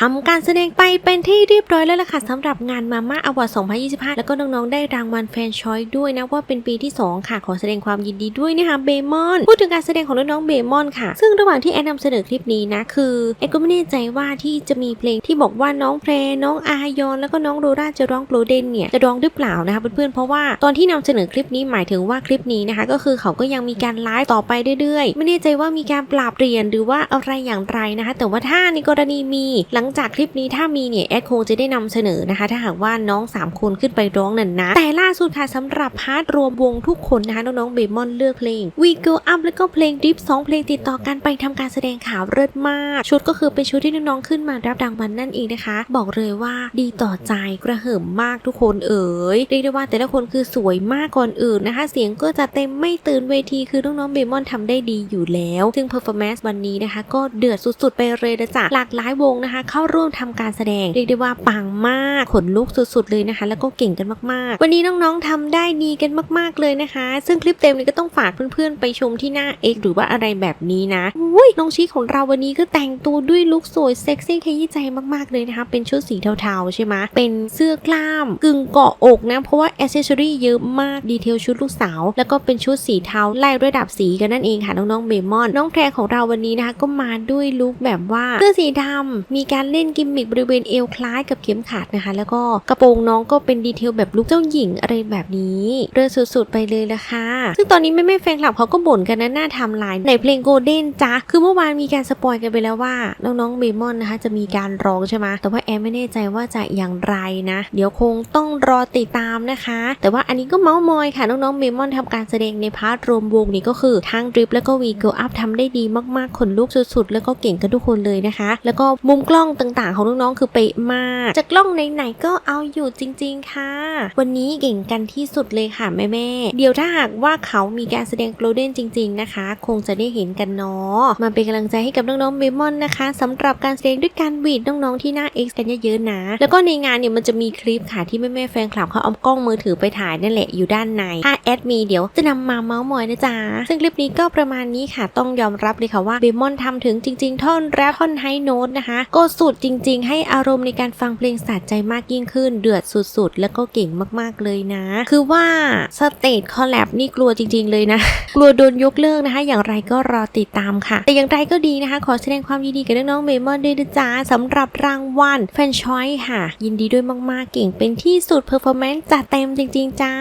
ทำการแสดงไปเป็นที่เรียบร้อยแล้วล่ะค่ะสำหรับงานมาม่าอวอร์ด2025 แล้วก็น้องๆ ได้รางวัลแฟนชอยด้วยนะว่าเป็นปีที่ 2 ค่ะ ขอแสดงความยินดีด้วยนะคะเบมอน พูดถึงการแสดงของน้องๆเบมอนค่ะ ซึ่งระหว่างที่แอนนำเสนอคลิปนี้นะ คือแอนก็ไม่แน่ใจว่าที่จะมีเพลงที่บอกว่าน้องเพลน้องอายอน แล้วก็น้องโรราจะร้องโปรเดนเนี่ยจะร้องหรือเปล่านะคะเพื่อนๆเพราะว่าตอนที่นำเสนอคลิปนี้หมายถึงว่าคลิปนี้นะคะ ก็คือเขาก็ยังมีการไลฟ์ต่อไปเรื่อยๆ ไม่แน่ใจว่ามีการปรับเปลี่ยนหรือว่าอะไรอย่างไรนะคะแต่ว่าถ้าในกรณีมีหลังงจากคลิปนี้ถ้ามีเนี่ยแอดคงจะได้นำเสนอนะคะ ถ้าหากว่าน้อง 3 คนขึ้นไปร้องนั่นนะแต่ล่าสุดค่ะสำหรับพาร์ทรวมวงทุกคนนะคะน้องๆเบมอนเลือกเพลง We Go Up แล้วก็เพลง Dip สองเพลงติดต่อกันไปทำการแสดงข่าวเลิศมาก ชุดก็คือเป็นชุดที่น้องๆขึ้นมารับรางวัลนั่นเองนะคะ บอกเลยว่าดีต่อใจกระหึ่มมากทุกคนเอ๋ยเรียกได้ว่าแต่ละคนคือสวยมากก่อนอื่นนะคะ เสียงก็จะเต็มไม่ตื่นเวทีคือน้องๆเบมอนทำได้ดีอยู่แล้ว ซึ่ง performance วันนี้นะคะ ก็เดือดสุดๆไปเลยนะจ๊ะหลากหลายวงนะคะเข้าร่วมทำการแสดง เรียกได้ว่าปังมากขนลุกสุดๆเลยนะคะ แล้วก็เก่งกันมากๆ วันนี้น้องๆทำได้ดีกันมากๆเลยนะคะ ซึ่งคลิปเต็มนี้ก็ต้องฝากเพื่อนๆ ไปชมที่หน้า X หรือว่าอะไรแบบนี้นะอุ้ยน้องชีของเราวันนี้ก็แต่งตัวด้วยลุคสวยเซ็กซี่ขยี้ใจมากๆเลยนะคะ เป็นชุดสีเทาๆใช่ไหมเป็นเสื้อกล้ามกึ่งเกาะอกนะ เพราะว่าอ c เซสซอรี่เยอะมากดีเทลชุดลูกสาว แล้วก็เป็นชุดสีเทาไล่ระดับสีกันนั่นเองค่ะน้องๆเบมอน น้องแพรของเราวันนี้นะคะก็มาด้วยลุคแบบว่าเสื้อสีดำมีการเล่นกิมมิคบริเวณเอวคล้ายกับเข็มขัดนะคะ แล้วก็กระโปรงน้องก็เป็นดีเทลแบบลุคเจ้าหญิงอะไรแบบนี้เรือสุดๆไปเลยละค่ะซึ่งตอนนี้แม่ๆแฟนคลับเขาก็บ่นกันนะหน้าทำลายในเพลงโกลเด้นจ้ะคือเมื่อวานมีการสปอยกันไปแล้วว่าน้องๆเบมอนนะคะ จะมีการร้องใช่ไหมแต่ว่าแอมไม่แน่ใจว่าจะอย่างไรนะ เดี๋ยวคงต้องรอติดตามนะคะ แต่ว่าอันนี้ก็เมาส์มอยค่ะน้องๆเบมอนทำการแสดงในพาร์ทรวมวงนี้ก็คือทั้งดริปแล้วก็วีเกิลอัพทำได้ดีมากๆขนลุกสุดๆ แล้วก็เก่งกันทุกคนเลยนะคะ แล้วก็มุมกล้องต่างๆ ของน้องๆคือเป๊ะมาก จากกล้องไหนๆก็เอาอยู่จริง ๆ ค่ะ วันนี้เก่งกันที่สุดเลยค่ะแม่ๆเดี๋ยวถ้าหากว่าเขามีการแสดงโกลเด้นจริง ๆนะคะ คงจะได้เห็นกันเนาะมาเป็นกำลังใจให้กับน้องๆเบมอนนะคะสำหรับการแสดงด้วยการบีดน้องๆที่หน้า X กันเยอะๆนะ แล้วก็ในงานเนี่ยมันจะมีคลิปค่ะที่แม่ๆแฟนคลับเขาเอากล้องมือถือไปถ่ายนั่นแหละอยู่ด้านในถ้าแอดมีเดี๋ยวจะนำมาเมาส์มอยนะจ๊ะซึ่งคลิปนี้ก็ประมาณนี้ค่ะต้องยอมรับเลยค่ะว่าเบมอนทำถึงจริง ๆ ท่อนแรปท่อนไฮโน้ตนะคะก็สุดจริง ๆ ให้อารมณ์ในการฟังเพลงสะใจมากยิ่งขึ้น เดือดสุดๆ แล้วก็เก่งมากๆเลยนะ คือว่าสเตจคอลแลบนี่กลัวจริง ๆ เลยนะ กลัวโดนยกเลิกนะคะ อย่างไรก็รอติดตามค่ะ แต่อย่างไรก็ดีนะคะ ขอแสดงความยินดีกับน้องๆเบมอนด้วยนะจ๊ะสำหรับรางวัลแฟนชอยค่ะ ยินดีด้วยมากๆ เก่งเป็นที่สุดเพอร์ฟอร์แมนซ์จัดเต็มจริง ๆ จ้า